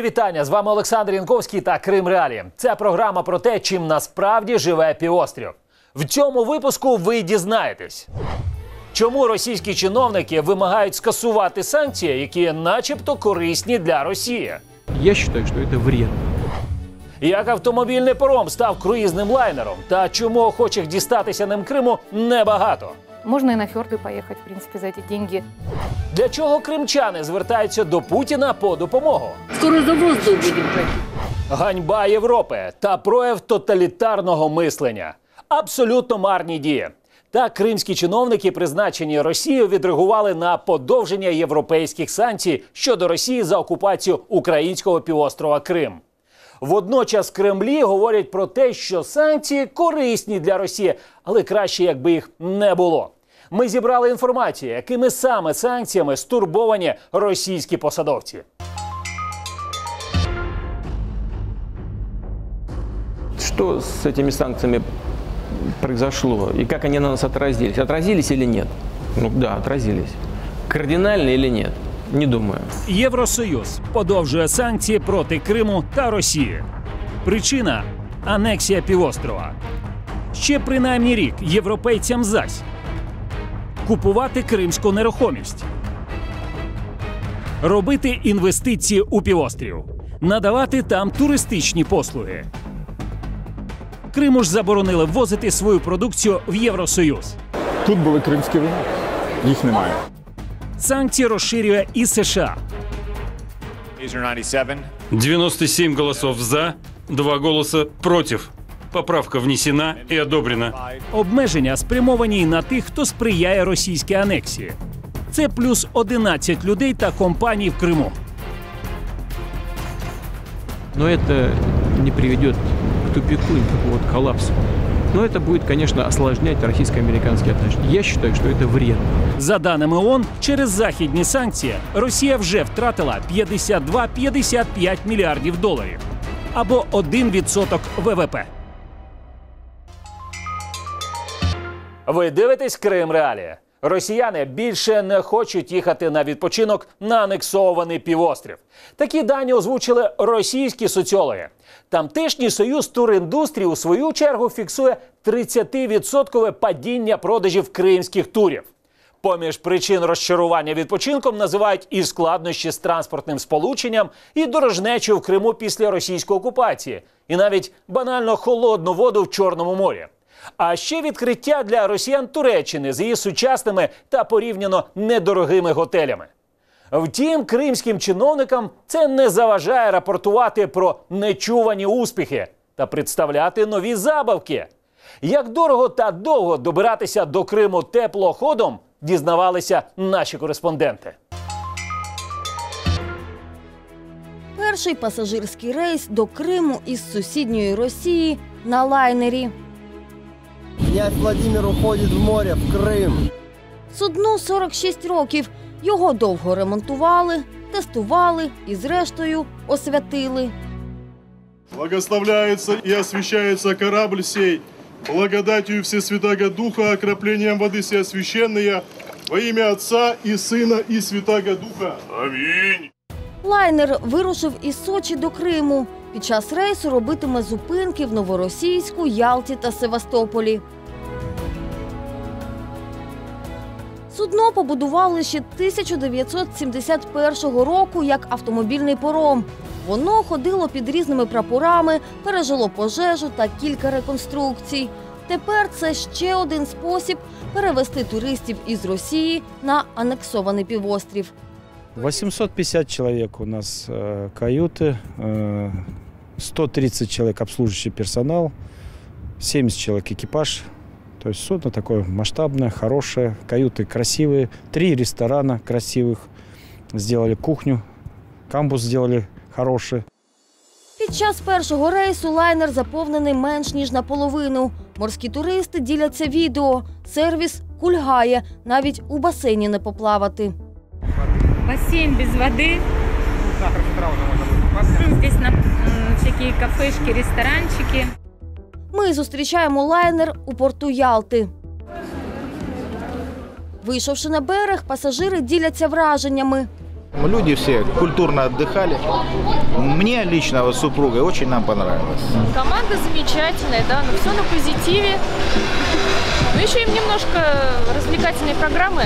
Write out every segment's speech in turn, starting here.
Мої вітання з вами Олександр Янковський та Крим Реалі. Це програма про те, чим насправді живе півострів. В цьому випуску ви дізнаєтесь, чому російські чиновники вимагають скасувати санкції, які, начебто, корисні для Росії. Я считаю, что это вредно. Як автомобільний паром став круїзним лайнером, та чому охочих дістатися ним Криму небагато. Можно и на фьорды поехать, в принципе, за эти деньги. Для чого кримчани звертаються до Путіна по допомогу? Скоро за воздух будем платить. Ганьба Європи та прояв тоталітарного мислення. Абсолютно марні дії. Так кримські чиновники, призначені Росією, відреагували на подовження європейських санкцій щодо Росії за окупацію українського півострова Крим. Водночас в Кремлі говорять про те, що санкції корисні для Росії, але краще, якби їх не було. Ми зібрали інформацію, якими саме санкціями стурбовані російські посадовці. Что с этими санкциями произошло и как они на нас отразились? Отразились или нет? Ну да, отразились. Кардинально или нет? Не думаю. Євросоюз подовжує санкції проти Криму та Росії. Причина анексія півострова. Ще принаймні рік європейцям зась купувати кримську нерухомість, робити інвестиції у півострів, надавати там туристичні послуги. Криму ж заборонили ввозити свою продукцію в Євросоюз. Тут були кримські вини, їх немає. Санкції розширює і США. Laser 97. 97 голосов за, 2 голоса против. Поправка внесена и одобрена. Обмеження спрямовані й на тих, хто сприяє російській анексії. Це плюс 11 людей та компаній в Криму. Но это не приведет к тупику и к какому-то коллапсу. Но это будет, конечно, осложнять российско-американские отношения. Я считаю, что это вредно. За даними ООН, через західні санкції Росія вже втратила 52-55 мільярдів доларів або 1% ВВП. Ви дивитесь Крим Реалії. Росіяни більше не хочуть їхати на відпочинок на анексований півострів. Такі дані озвучили російські соціологи. Тамтешній союз туріндустрії у свою чергу фіксує 30% падіння продажів кримських турів. Поміж причин розчарування відпочинком називають і складнощі з транспортним сполученням, і дорожнечу в Криму після російської окупації, і навіть банально холодну воду в Чорному морі. А ще відкриття для росіян Туреччини з її сучасними та порівняно недорогими готелями. Втім, кримським чиновникам це не заважає рапортувати про нечувані успіхи та представляти нові забавки. Як дорого та довго добиратися до Криму теплоходом, дізнавалися наші кореспонденти. Перший пасажирський рейс до Криму із сусідньої Росії на лайнері. Князь Владимир уходит в море, в Крым. Судну 46 років. Його довго ремонтували, тестували і, зрештою, освятили. Благословляется и освящается корабль сей, благодатью Всесвятаго Духа, окроплением воды всеосвященные, во имя Отца и Сына и Святаго Духа. Аминь. Лайнер вирушив із Сочі до Криму. Під час рейсу робитиме зупинки в Новоросійську, Ялті та Севастополі. Судно побудували ще 1971 року як автомобільний паром. Воно ходило під різними прапорами, пережило пожежу та кілька реконструкцій. Тепер це ще один спосіб перевести туристів із Росії на анексований півострів. 850 человек у нас э, каюты, э, 130 человек обслуживающий персонал, 70 человек экипаж. То есть судно такое масштабное, хорошее, каюты красивые, три ресторана красивых, сделали кухню, камбус сделали хороший. Під час першого рейсу лайнер заповнений менш ніж наполовину. Морські туристи діляться відео. Сервіс кульгає, навіть у басейні не поплавати. Бассейн без воды. Здесь на, м, всякие кафешки, ресторанчики. Ми зустрічаємо лайнер у порту Ялти. Вийшовши на берег, пасажири діляться враженнями. Люди все культурно отдыхали. Мне лично вот с супругой нам понравилось. Команда замечательная, да, но все на позитиве. Ну, еще им немножко развлекательной программы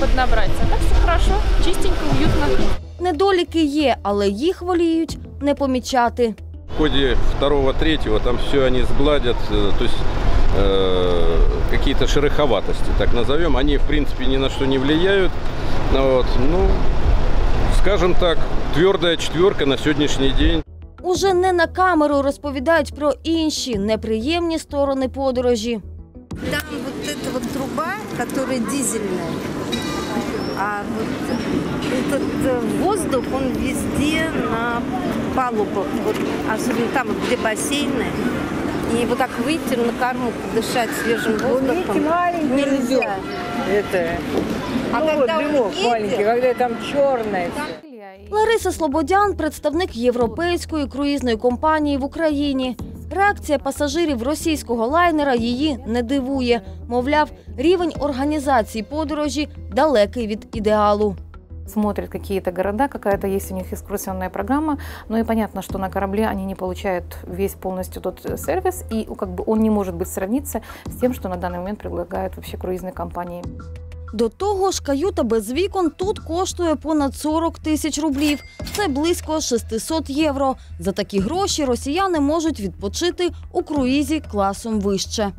поднабрать. А так все хорошо, чистенько, уютно. Недоліки є, але їх воліють не помічати В ходе второго-третьего там все они сгладят, э, то есть э, какие-то шероховатости, так назовем, они в принципе ни на что не влияют. Ну Вот, ну, скажем так, твердая четверка на сегодняшний день. Уже не на камеру розповідають про інші неприємні сторони подорожі. Там вот эта вот труба, которая дизельная, а вот этот э, воздух, он везде на палубах, вот, особенно там, вот, где бассейны. И вот так выйти на корму, дышать свежим воздухом нельзя. Это, А ну, когда вот он дымок едет- маленький, когда там черное. Лариса Слободян, представник європейської круїзної компанії в Україні. Реакція пасажирів російського лайнера її не дивує. Мовляв, рівень організації подорожі далекий від ідеалу. смотрят какие-то города, какая-то есть у них экскурсионная программа, но и понятно, что на корабле они не получают весь полностью тот э, сервис, и э, как бы он не может быть сравниться с тем, что на данный момент предлагают вообще круизные компании. До того ж, каюта без вікон тут коштує понад 40 тисяч рублів. Це близько 600 євро. За такі гроші росіяни можуть відпочити у круїзі класом вище.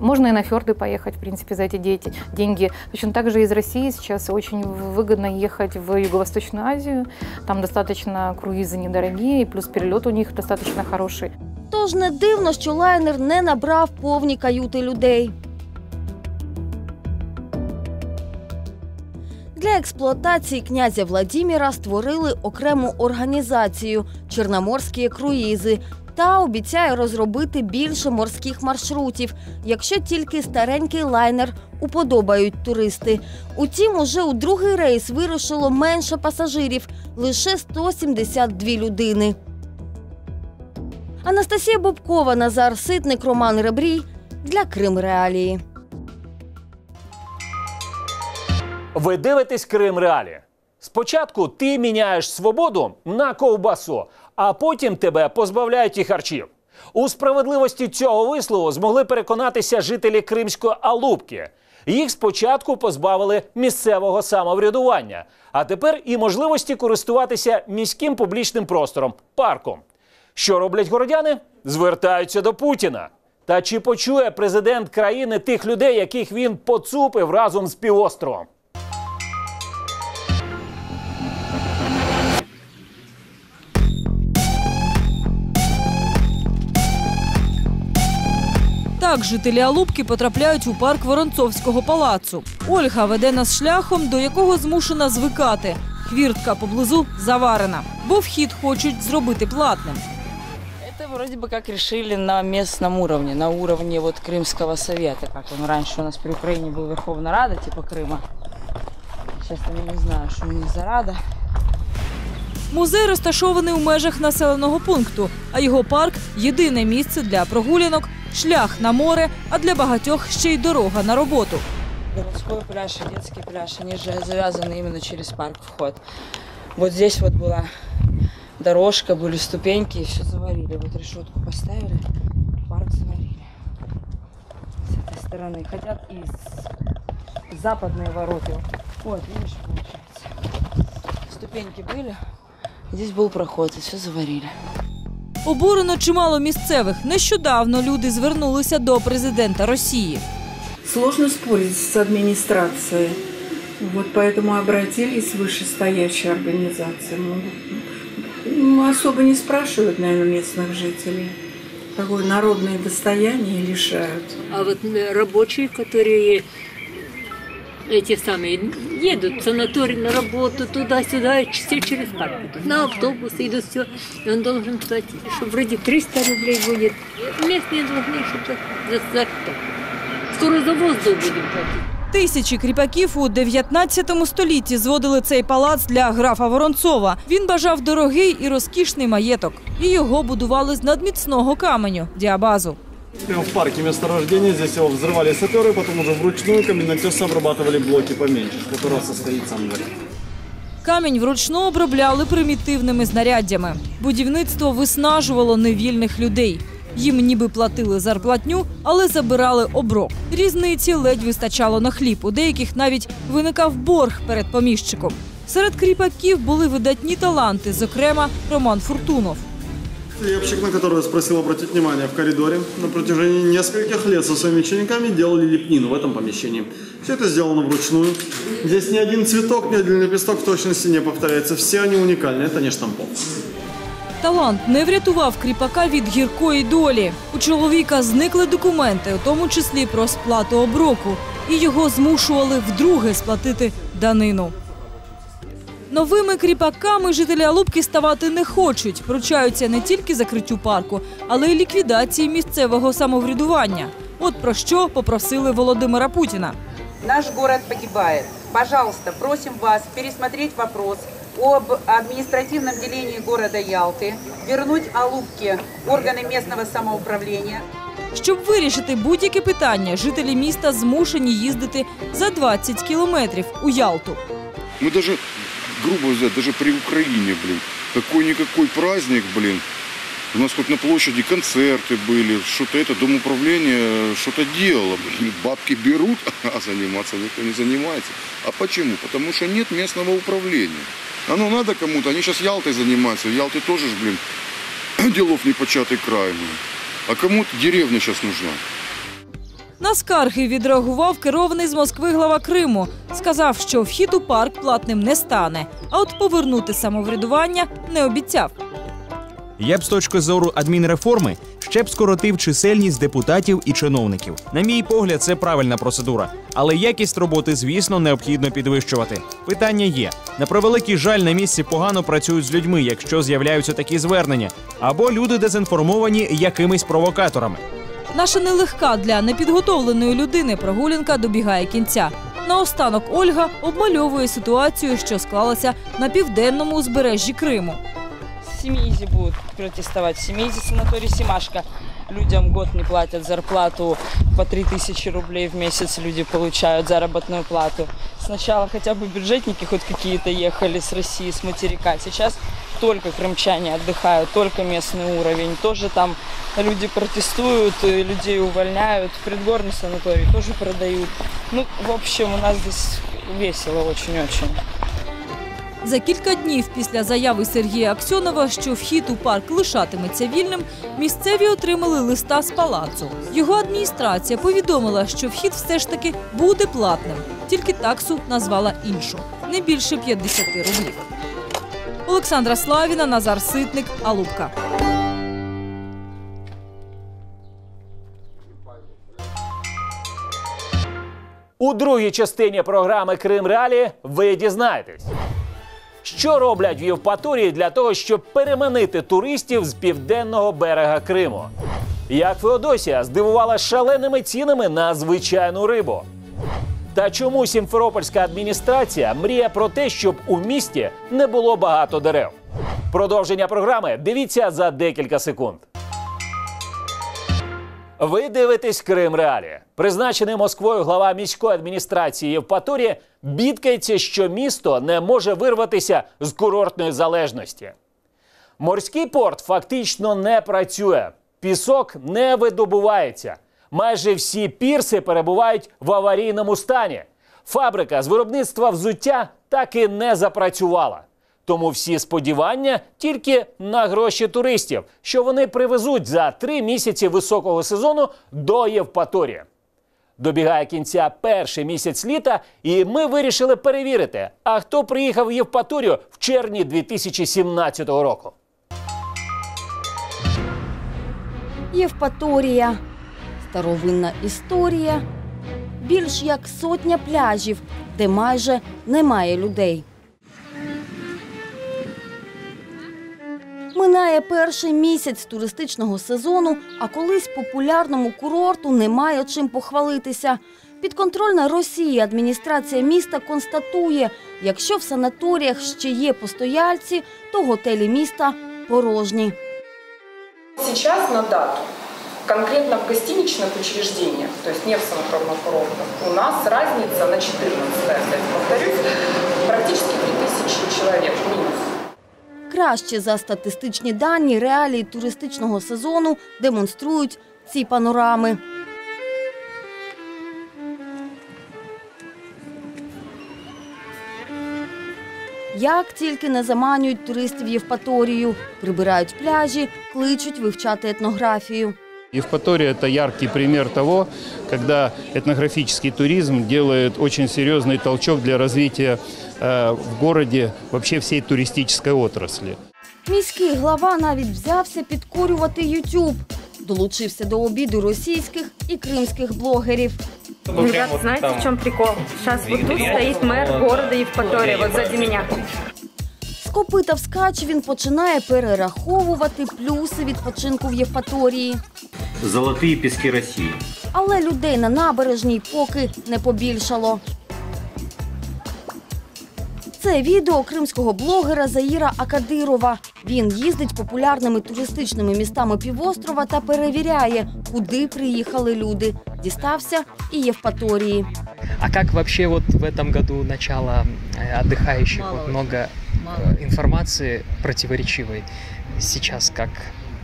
Можно и на фьорды поехать, в принципе, за эти дети- деньги. Точно так же из России сейчас очень выгодно ехать в Юго-Восточную Азию. Там достаточно круизы недорогие, и плюс перелет у них достаточно хороший. Тож не дивно, що лайнер не набрав повні каюти людей. Для експлуатації князя Владіміра створили окрему організацію Чорноморські круїзи та обіцяє розробити більше морських маршрутів, якщо тільки старенький лайнер уподобають туристи. Утім, уже у другий рейс вирушило менше пасажирів лише 172 людини. Анастасія Бобкова, Назар Ситник, Роман Ребрій для Крим Реалії. Ви дивитесь Крим Реалі. Спочатку ти міняєш свободу на ковбасу, а потім тебе позбавляють і харчів. У справедливості цього вислову змогли переконатися жителі Кримської Алубки. Їх спочатку позбавили місцевого самоврядування, а тепер і можливості користуватися міським публічним простором парком. Що роблять городяни? Звертаються до Путіна. Та чи почує президент країни тих людей, яких він поцупив разом з півостровом? Так жителі Алубки потрапляють у парк Воронцовського палацу. Ольга веде нас шляхом, до якого змушена звикати. Хвіртка поблизу заварена, бо вхід хочуть зробити платним. Это вроде бы как решили на местном уровне, на уровне вот Крымского совета, как он раньше у нас при Украине был Верховная Рада, типа Крыма. Сейчас я не знаю, что у них за Рада. Музей розташований у межах населеного пункту, а його парк єдине місце для прогулянок, шлях на море, а для багатьох ще й дорога на роботу. Городской пляж и детский пляж, они же завязаны именно через парк вход. Вот здесь вот была дорожка, были ступеньки, и все заварили. Вот решетку поставили, парк заварили. С этой стороны. Хотят и с западные ворота. Вот, видишь, получается. Ступеньки были, здесь был проход, и все заварили. Обурено чимало місцевих. Нещодавно люди звернулися до президента Росії. Сложно спорить с администрацией. Вот поэтому обратились в вышестоящие организации. Ну, ну, особо не спрашивают, наверное, местных жителей. Какое народное достояние лишают. А вот э, рабочие, которые эти самые едут в санаторий на работу туда-сюда, и все через парк идут. На автобус идут, все. И он должен платить. Что вроде 300 рублей будет. Местные должны что-то за, за что. Скоро за воздух будем платить. Тисячі кріпаків у 19 столітті зводили цей палац для графа Воронцова. Він бажав дорогий і розкішний маєток, і його будували з надміцного каменю діабазу. Прямо в парке месторождения, здесь его взрывали саперы, потом уже вручную каменотесы обрабатывали блоки поменьше, из которого состоит сам город. Камінь вручну обробляли примітивними знаряддями. Будівництво виснажувало невільних людей. Їм ніби платили зарплатню, але забирали оброк. Різниці ледь вистачало на хліб. У деяких навіть виникав борг перед поміщиком. Серед кріпаків були видатні таланти, зокрема Роман Фуртунов. Лепчик, на которого я спросил обратить внимание в коридоре, на протяжении нескольких лет со своими учениками делали лепнину в этом помещении. Все это сделано вручную. Здесь ни один цветок, ни один лепесток в точности не повторяется. Все они уникальны, это не штампов. Талант не врятував кріпака від гіркої долі. У чоловіка зникли документи, у тому числі про сплату оброку, і його змушували вдруге сплатити данину. Новими кріпаками жителі Алубки ставати не хочуть. Пручаються не тільки закриттю парку, але й ліквідації місцевого самоврядування. От про що попросили Володимира Путіна. Наш город погибает. Пожалуйста, просим вас пересмотреть вопрос об административном делении города Ялты, вернуть Алубки органы местного самоуправления. Щоб вирішити будь-яке питання, жителі міста змушені їздити за 20 кілометрів у Ялту. Мы даже, грубо взять, даже при Украине, блин, какой-никакой праздник, блин, у нас хоть на площади концерты были, что-то это, дом управления что-то делало, блин. Бабки берут, а заниматься никто не занимается. А почему? Потому что нет местного управления. Оно надо кому-то, они сейчас Ялтой занимаются, в Ялте тоже, ж, блин, делов непочатый край, блин. А кому-то деревня сейчас нужна. На скарги відреагував керований з Москви глава Криму. Сказав, що вхід у парк платним не стане, а от повернути самоврядування не обіцяв. Я б з точки зору адмінреформи ще б скоротив чисельність депутатів і чиновників. На мій погляд, це правильна процедура, але якість роботи, звісно, необхідно підвищувати. Питання є: на превеликий жаль, на місці погано працюють з людьми, якщо з'являються такі звернення, або люди дезінформовані якимись провокаторами. Наша нелегка для непідготовленої людини прогулянка добігає кінця. Наостанок Ольга обмальовує ситуацію, що склалася на південному узбережжі Криму. Семиизи будут протестовать. Семиизи санаторий Симашка. Людям год не платят зарплату по 3000 рублей в месяц люди получают заработную плату. Сначала хотя бы бюджетники хоть какие-то ехали с России, с материка. Сейчас только крымчане отдыхают, только местный уровень. Тоже там люди протестуют, и людей увольняют. Предгорный санаторий тоже продают. Ну, в общем, у нас здесь весело очень-очень. За кілька днів після заяви Сергія Аксьонова, що вхід у парк лишатиметься вільним, місцеві отримали листа з палацу. Його адміністрація повідомила, що вхід все ж таки буде платним, тільки таксу назвала іншу не більше 50 рублів. Олександра Славіна, Назар Ситник, Алубка. У другій частині програми Крим Реалі ви дізнаєтесь, що роблять в Євпаторії для того, щоб переманити туристів з південного берега Криму. Як Феодосія здивувала шаленими цінами на звичайну рибу. Та чому Сімферопольська адміністрація мріє про те, щоб у місті не було багато дерев? Продовження програми дивіться за декілька секунд. Ви дивитесь Крим Реалі. Призначений Москвою глава міської адміністрації Євпаторії бідкається, що місто не може вирватися з курортної залежності. Морський порт фактично не працює, пісок не видобувається. Майже всі пірси перебувають в аварійному стані. Фабрика з виробництва взуття так і не запрацювала. Тому всі сподівання тільки на гроші туристів, що вони привезуть за три місяці високого сезону до Євпаторії. Добігає кінця перший місяць літа, і ми вирішили перевірити, а хто приїхав в Євпаторію в червні 2017 року. Євпаторія. Старовинна історія. Більш як сотня пляжів, де майже немає людей. Минає перший місяць туристичного сезону, а колись популярному курорту немає чим похвалитися. Підконтрольна Росії адміністрація міста констатує, якщо в санаторіях ще є постояльці, то готелі міста порожні. Сейчас на дату, конкретно в гостиничных учреждениях, то есть не в санаторных курортах, у нас разница на 14, опять повторюсь, практически 3000 человек минус. Краще за статистичні дані реалії туристичного сезону демонструють ці панорами. Як тільки не заманюють туристів Євпаторію, прибирають пляжі, кличуть вивчати етнографію. Евпатория – это яркий пример того, когда этнографический туризм делает очень серьезный толчок для развития э, в городе вообще всей туристической отрасли. Міський глава навіть взявся підкорювати YouTube. Долучився до обіду російських і кримських блогерів. Ребят, знаете, в чем прикол? Сейчас вот тут стоит мэр города Евпатория, вот сзади меня. З копита вскач він починає перераховувати плюси відпочинку в Євпаторії. Золотые пески России. Але людей на набережній поки не побільшало. Це відео кримського блогера Заїра Акадирова. Він їздить популярними туристичними містами півострова та перевіряє, куди приїхали люди. Дістався і Євпаторії. А как вообще вот в этом году начало э, отдыхающих? Вот много э, информации противоречивой. Сейчас как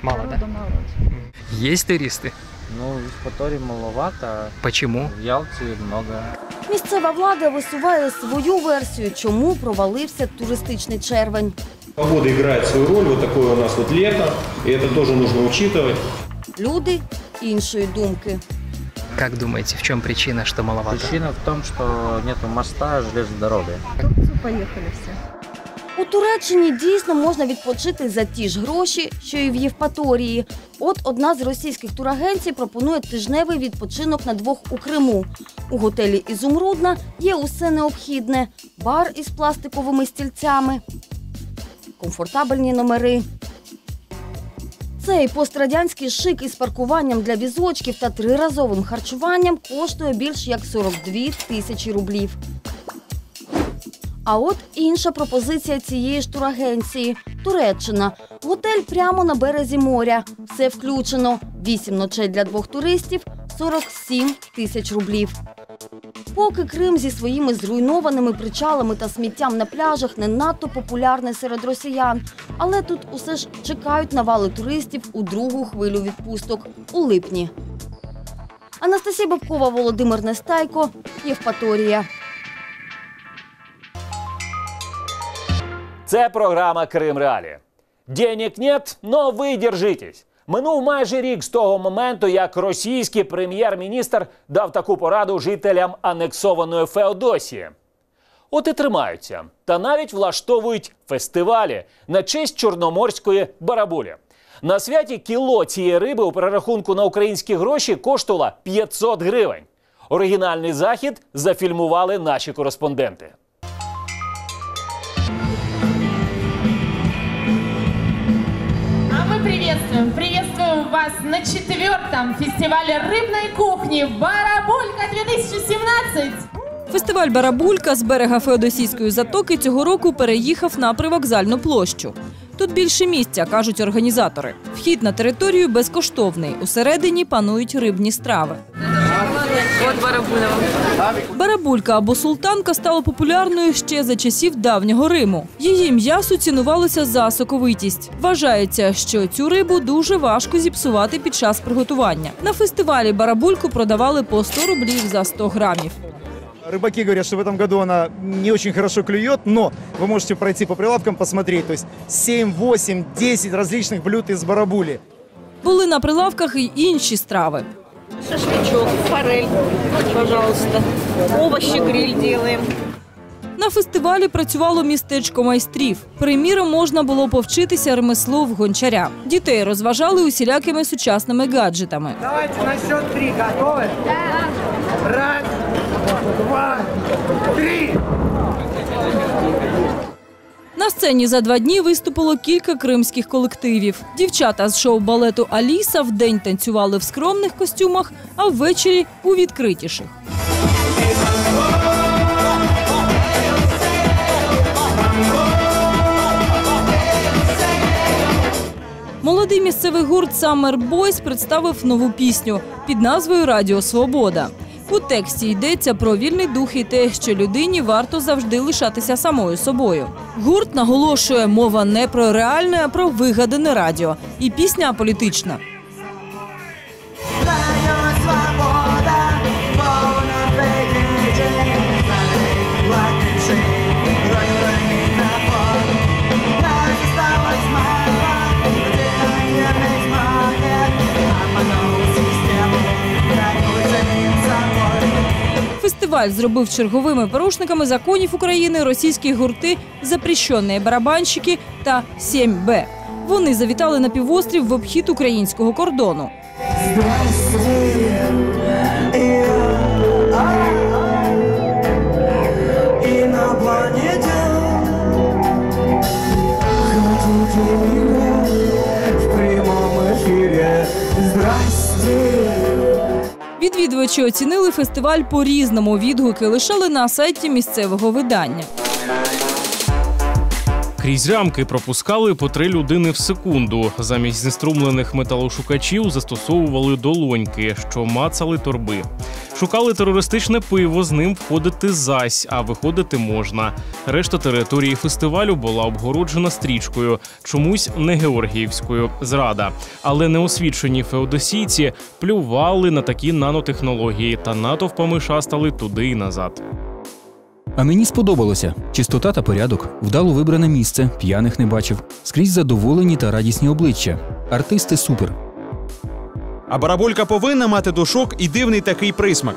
мало, да? М. Есть туристы? Ну, в Евпатории маловато. Почему? В Ялте много. Місцева влада висуває свою версію, чому провалився туристичний червень. Погода играет свою роль, вот такое у нас вот лето, и это тоже нужно учитывать. Люди іншої думки. Как думаете, в чем причина, что маловато? Причина в том, что нету моста, железной дороги. Поїхали всі. У Туреччині дійсно можна відпочити за ті ж гроші, що і в Євпаторії. От одна з російських турагенцій пропонує тижневий відпочинок на двох у Криму. У готелі Ізумрудна є усе необхідне: бар із пластиковими стільцями, комфортабельні номери. Цей пострадянський шик із паркуванням для візочків та триразовим харчуванням коштує більш як 42 тисячі рублів. А от інша пропозиція цієї ж турагенції Туреччина. Готель прямо на березі моря. Все включено. Вісім ночей для двох туристів 47 тисяч рублів. Поки Крим зі своїми зруйнованими причалами та сміттям на пляжах не надто популярний серед росіян, але тут усе ж чекають навали туристів у другу хвилю відпусток у липні. Анастасія Бабкова, Володимир Нестайко, Євпаторія. Це програма Крим Реалі. Денег нет, но ви держитесь. Минув майже рік з того моменту, як російський прем'єр-міністр дав таку пораду жителям анексованої Феодосії. От і тримаються, та навіть влаштовують фестивалі на честь чорноморської барабулі. На святі кіло цієї риби у перерахунку на українські гроші коштувало 500 гривень. Оригінальний захід зафільмували наші кореспонденти. Приветствуем, приветствуем вас на четвертом фестивале рыбной кухни «Барабулька 2017». Фестиваль Барабулька з берега Феодосійської затоки цього року переїхав на привокзальну площу. Тут більше місця, кажуть організатори. Вхід на територію безкоштовний. Усередині панують рибні страви. Вот барабуля Барабулька або султанка стала популярною ще за часів давнього Риму. Її м'ясо цінувалося за соковитість. Вважається, що цю рибу дуже важко зіпсувати під час приготування. На фестивалі барабульку продавали по 100 рублів за 100 грамів. Рыбаки говорят, что в этом году она не очень хорошо клюет, но вы можете пройти по прилавкам, посмотреть. То есть 7, 8, 10 различных блюд из барабули. Були на прилавках і інші страви. Шашлычок, форель, пожалуйста. Овощи гриль делаем. На фестивалі працювало містечко майстрів. Приміром, можна було повчитися ремеслу в гончаря. Дітей розважали усілякими сучасними гаджетами. Давайте на счет три. Готовы? Да. Раз, два, три. Сцені за два дні виступило кілька кримських колективів. Дівчата з шоу-балету Аліса вдень танцювали в скромних костюмах, а ввечері у відкритіших. Молодий місцевий гурт Summer Boys представив нову пісню під назвою Радіо Свобода. У тексті йдеться про вільний дух і те, що людині варто завжди лишатися самою собою. Гурт наголошує, мова не про реальне, а про вигадане радіо. І пісня політична. Фестиваль зробив черговими порушниками законів України російські гурти «Запрещені барабанщики» та «7Б». Вони завітали на півострів в обхід українського кордону. Відвідувачі оцінили фестиваль по-різному. Відгуки лишали на сайті місцевого видання. Крізь рамки пропускали по три людини в секунду. Замість знеструмлених металошукачів застосовували долоньки, що мацали торби. Шукали терористичне пиво, з ним входити зась, а виходити можна. Решта території фестивалю була обгороджена стрічкою, чомусь не георгіївською зрада. Але неосвічені феодосійці плювали на такі нанотехнології та натовпами шастали туди і назад. А мені сподобалося чистота та порядок, вдало вибране місце, п'яних не бачив, скрізь задоволені та радісні обличчя. Артисти супер. А барабулька повинна мати душок і дивний такий присмак.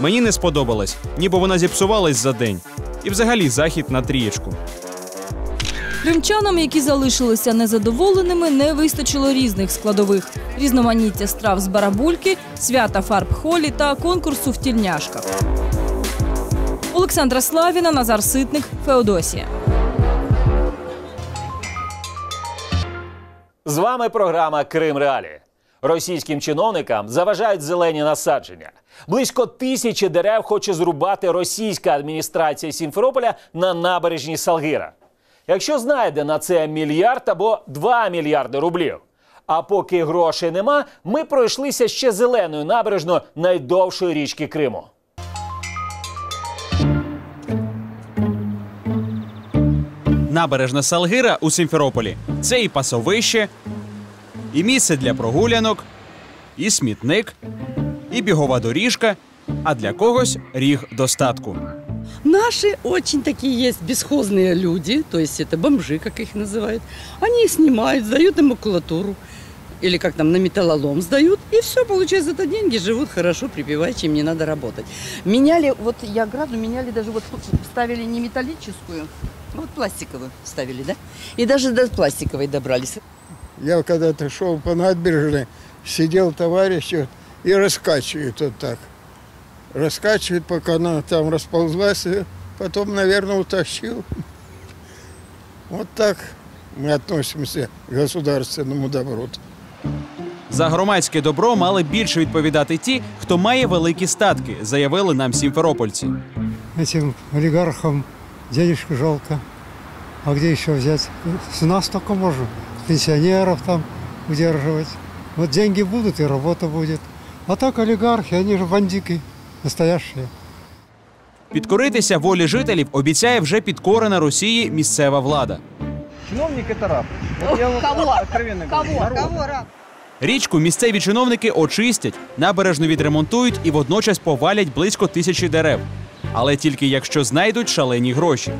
Мені не сподобалось, ніби вона зіпсувалась за день. І взагалі захід на трієчку. Кримчанам, які залишилися незадоволеними, не вистачило різних складових: різноманіття страв з барабульки, свята фарб холі та конкурсу в тільняшках. Олександра Славіна, Назар Ситник, Феодосія. З вами програма Крим Реалі. Російським чиновникам заважають зелені насадження. Близько тисячі дерев хоче зрубати російська адміністрація Сімферополя на набережній Салгира. Якщо знайде на це мільярд або 2 мільярди рублів. А поки грошей нема, ми пройшлися ще зеленою набережною найдовшої річки Криму. Набережна Салгира у Сімферополі це і пасовище, і місце для прогулянок, і смітник, і бігова доріжка, а для когось ріг достатку. Наши очень такие есть бесхозные люди, то есть это бомжи, как их называют. Они их снимают, сдают им макулатуру. Или как там, на металлолом сдают. И все, получают за это деньги, живут хорошо, припеваючи, им не надо работать. Меняли, вот я ограду меняли, даже вот тут ставили не металлическую, а вот пластиковую ставили, да? И даже до пластиковой добрались. Я когда-то шел по набережной, сидел товарищ вот, и раскачивает вот так. Раскачивает, пока она там расползлась, и потом, наверное, утащил. Вот так мы относимся к государственному добру. За громадське добро мали більше відповідати ті, хто має великі статки, заявили нам сімферопольці. Этим олигархам денежку жалко. А где еще взять? С нас только можно. Пенсионеров там удерживать. Вот деньги будут и работа будет. А так олигархи, они же бандики настоящие. Підкоритися волі жителів обіцяє вже підкорена Росії місцева влада. Чиновник это раб. Я Кого? откровенно Кого? народ. Кого раб? Річку місцеві чиновники очистять, набережну відремонтують і водночас повалять близько тисячі дерев. Але тільки якщо знайдуть шалені гроші.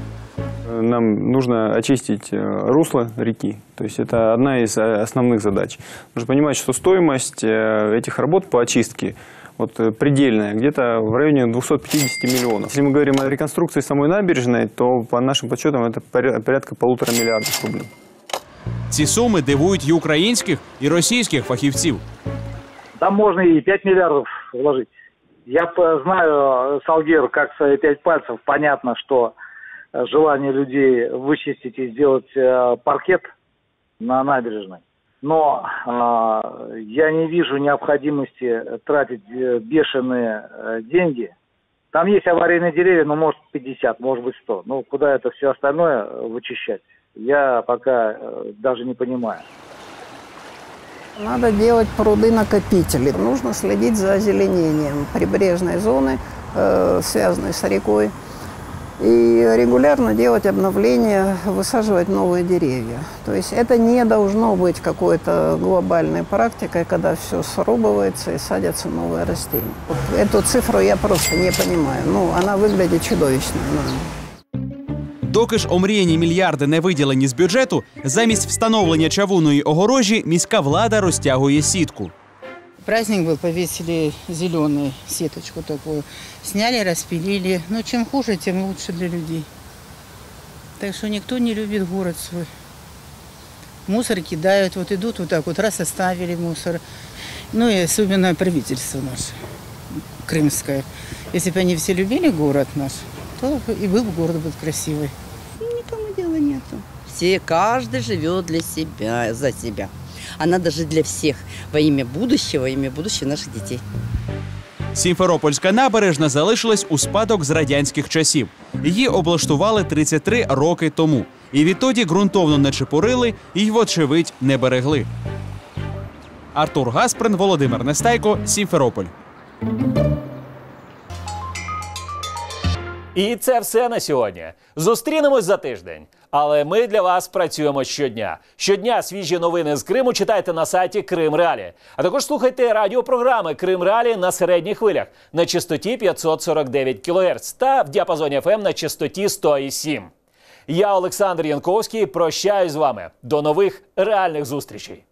Нам нужно очистить э, русло реки. То есть это одна из э, основных задач. Нужно понимать, что стоимость э, этих работ по очистке вот, э, предельная, где-то в районе 250 миллионов. Если мы говорим о реконструкции самой набережной, то по нашим подсчетам это поря- порядка полутора миллиардов рублей. Ці суми дивують і українських, і російських фахівців. Там можно и 5 миллиардов вложить. Я п- знаю э, Салгир как свои пять пальцев. Понятно, что э, желание людей вычистить и сделать э, паркет на набережной. Но э, я не вижу необходимости тратить э, бешеные э, деньги. Там есть аварийные деревья, ну, может, 50, может быть, 100. Ну, куда это все остальное э, вычищать? Я пока э, даже не понимаю. Надо делать пруды-накопители. Нужно следить за озеленением прибрежной зоны, э, связанной с рекой. И регулярно делать обновления, высаживать новые деревья. То есть это не должно быть какой-то глобальной практикой, когда все срубывается и садятся новые растения. Вот Эту цифру я просто не понимаю. Ну, она выглядит чудовищной. ну. Доки ж омріяні мільярди не виділені з бюджету, замість встановлення чавунної огорожі міська влада розтягує сітку. Праздник был, повесили зеленую сеточку такую. Сняли, распилили. Но чем хуже, тем лучше для людей. Так что никто не любит город свой. Мусор кидают, вот идут вот так вот, раз оставили мусор. Ну и особенно правительство наше, крымское. Если бы они все любили город наш, то и был бы город бы красивый. Никому дела нету. Все, каждый живет для себя, за себя. А надо жить для всех во имя будущего, во имя будущего наших детей. Сімферопольська набережна залишилась у спадок з радянських часів. Її облаштували 33 роки тому. І відтоді ґрунтовно не чепурили і, вочевидь, не берегли. Артур Гасприн, Володимир Нестайко, Сімферополь. І це все на сьогодні. Зустрінемось за тиждень. Але ми для вас працюємо щодня. Щодня свіжі новини з Криму читайте на сайті Крим Реалі. А також слухайте радіопрограми Крим Реалі на середніх хвилях на частоті 549 кГц та в діапазоні ФМ на частоті 107. Я Олександр Янковський. Прощаюсь з вами. До нових реальних зустрічей.